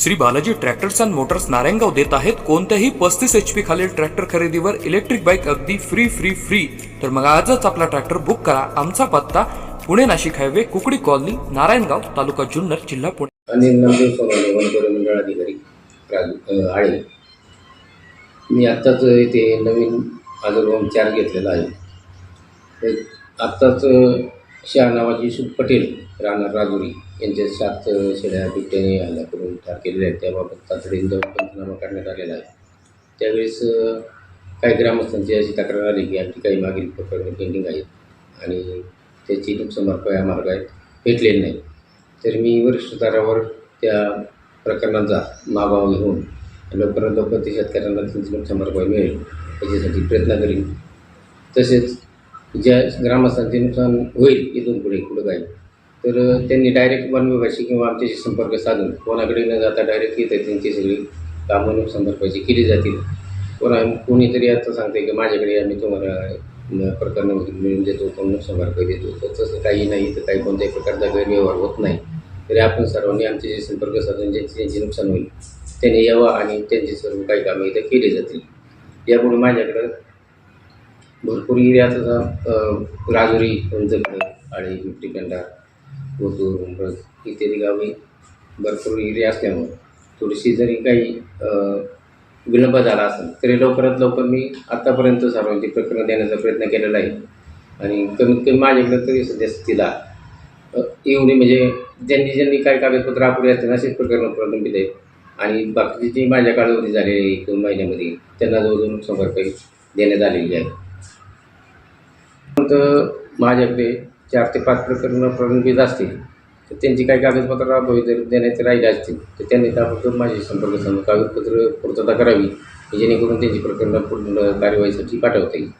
Shri Balaji tractors and motors Narayangaon देत आहेत. कोणत्याही पस्तीस एच पी खालील ट्रॅक्टर खरेदीवर इलेक्ट्रिक बाईक अगदी फ्री फ्री फ्री तर मग आजच आपला ट्रॅक्टर बुक करा. आमचा पत्ता पुणे नाशिक हायवे कुकडी कॉलनी नारायणगाव तालुका जुन्नर जिल्हा पुणे. आणि सोनवणे वनकर मंडळ अधिकारी राजू आळे मी आत्ताच इथे नवीन आजोबा चार घेतलेला आहे. आत्ताच शाह नावाची सुख पटेल राहणार राजुरी. यांच्या सात शेळ्या बिबट्याने हल्ला करून ठार केलेल्या आहेत. त्याबाबत तातडीने जाऊन पंचनामा करण्यात आलेला आहे. त्यावेळेस काही ग्रामस्थांची अशी तक्रार आली की आमची काही मागील प्रकरणे पेंडिंग आहेत आणि त्याची नुकसान भरपाई आम्हाला काय भेटलेली नाही. तर मी वरिष्ठ स्तरावर त्या प्रकरणांचा मागोवा घेऊन लवकरात लवकर ते शेतकऱ्यांना त्यांची नुकसानभरपाई मिळेल याच्यासाठी प्रयत्न करीन. तसेच ज्या ग्रामस्थांचे नुकसान होईल इथून पुढे कुठं काय तर त्यांनी डायरेक्ट वन विभागाशी किंवा आमच्याशी संपर्क साधून कोणाकडे न जाता डायरेक्ट येतं त्यांची सगळी कामं नुकसान केली जातील. कोणा कोणीतरी आता सांगते की माझ्याकडे आम्ही तुम्हाला न- प्रकरणामध्ये मिळून देतो कोण नुकसान भरपाई देतो. तर तसं काही नाही तर काही कोणत्याही प्रकारचा गैरव्यवहार होत नाही. तरी आपण सर्वांनी आमचे जे संपर्क साधून ज्यांचे ज्यांचे नुकसान होईल त्यांनी यावं आणि त्यांची सर्व काही कामं इथं केली जातील. यापुढे माझ्याकडं भरपूर एरियाचा राजुरी उंचकडे आळी पिपटीकंडा गोतूर उंबरस इत्यादी गावी भरपूर एरिया असल्यामुळं थोडीशी जरी काही विलंब झाला असेल तरी लवकरात लवकर मी आत्तापर्यंत सर्वांची प्रकरण देण्याचा प्रयत्न केलेला आहे आणि कमीत कमी माझ्याकडे तरी सध्या स्थितीला एवढी म्हणजे ज्यांनी ज्यांनी काही कागदपत्र अपुरी असतील असेच प्रकरण प्रलंबित आहेत. आणि बाकीची जी माझ्या काळावरती झालेली एक दोन महिन्यामध्ये त्यांना जवळजवळ नुकसान देण्यात आलेली आहे माझ्याकडे चार ते पाच प्रकरणं प्रलंबित असतील तर त्यांची काही कागदपत्र अभावी जर देण्याचे राहिले असतील तर त्यांनी ताबडतोब माझ्याशी संपर्क साधून कागदपत्र पूर्तता करावी जेणेकरून त्यांची प्रकरणं पूर्ण कार्यवाहीसाठी पाठवता येईल.